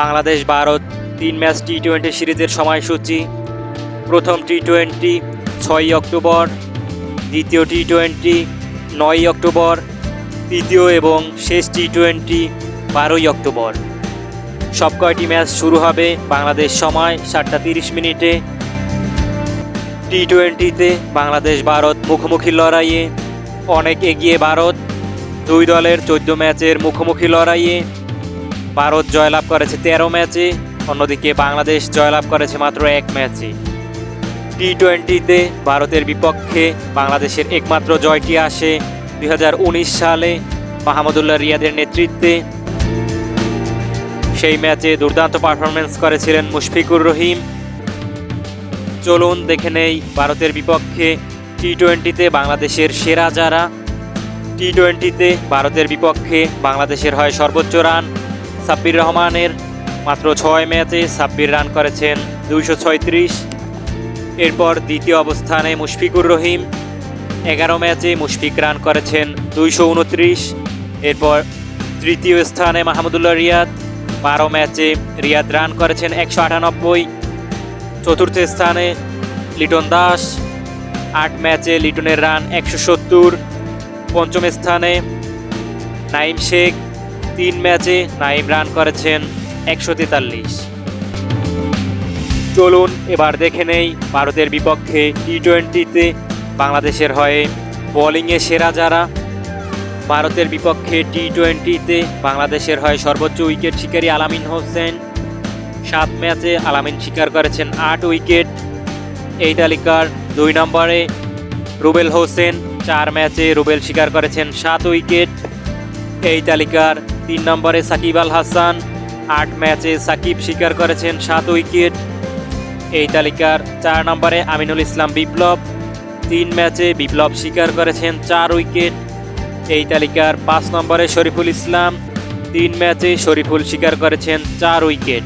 বাংলাদেশ ভারত তিন match T twenty সিরিজের সময়সূচি। প্রথম টি টোয়েন্টি ছয়ই অক্টোবর, দ্বিতীয় টি টোয়েন্টি নয়ই অক্টোবর, তৃতীয় এবং শেষ টি টোয়েন্টি বারোই অক্টোবর। সব কয়টি ম্যাচ শুরু হবে বাংলাদেশ সময় সাতটা তিরিশ মিনিটে। টি টোয়েন্টিতে বাংলাদেশ ভারত মুখোমুখি লড়াইয়ে। অনেক এগিয়ে ভারত। দুই দলের চোদ্দ ম্যাচের মুখোমুখি লড়াইয়ে ভারত জয়লাভ করেছে তেরো ম্যাচে অন্যদিকে বাংলাদেশ জয়লাভ করেছে মাত্র এক ম্যাচে টি টোয়েন্টিতে ভারতের বিপক্ষে বাংলাদেশের একমাত্র জয়টি আসে দু হাজার উনিশ সালে মাহমুদুল্লাহ রিয়াদের নেতৃত্বে। সেই ম্যাচে দুর্দান্ত পারফরমেন্স করেছিলেন মুশফিকুর রহিম। চলুন দেখে নেই ভারতের বিপক্ষে টি টোয়েন্টিতে বাংলাদেশের সেরা যারা। টি টোয়েন্টিতে ভারতের বিপক্ষে বাংলাদেশের হয় সর্বোচ্চ রান। সাব্বির রহমানের মাত্র ছয় ম্যাচে সাব্বির রান করেছেন দুইশো ছয়ত্রিশ। এরপর দ্বিতীয় অবস্থানে মুশফিকুর রহিম, এগারো ম্যাচে মুশফিক রান করেছেন দুইশো উনত্রিশ। এরপর তৃতীয় স্থানে মাহমুদুল্লাহ রিয়াদ, বারো ম্যাচে রিয়াদ রান করেছেন একশো আটানব্বই। চতুর্থ স্থানে লিটন দাস, আট ম্যাচে লিটনের রান একশো সত্তর। পঞ্চম স্থানে নাইম শেখ তিন ম্যাচে নাইম রান করেছেন একশো তেতাল্লিশ। চলুন এবার দেখে নেই ভারতের বিপক্ষে টি টোয়েন্টিতে বাংলাদেশের হয়ে বোলিংয়ে সেরা যারা। ভারতের বিপক্ষে টি টোয়েন্টিতে বাংলাদেশের হয় সর্বোচ্চ উইকেট শিকারী আলামিন হোসেন। সাত ম্যাচে আলামিন শিকার করেছেন আট উইকেট। এই তালিকার দুই নম্বরে রুবেল হোসেন, চার ম্যাচে রুবেল শিকার করেছেন সাত উইকেট। এই তালিকার তিন নম্বরে সাকিব আল হাসান, আট ম্যাচে সাকিব শিকার করেছেন সাত উইকেট। এই তালিকার চার নম্বরে আমিনুল ইসলাম বিপ্লব, তিন ম্যাচে বিপ্লব শিকার করেছেন চার উইকেট। এই তালিকার পাঁচ নম্বরে শরীফুল ইসলাম, তিন ম্যাচে শরীফুল শিকার করেছেন চার উইকেট।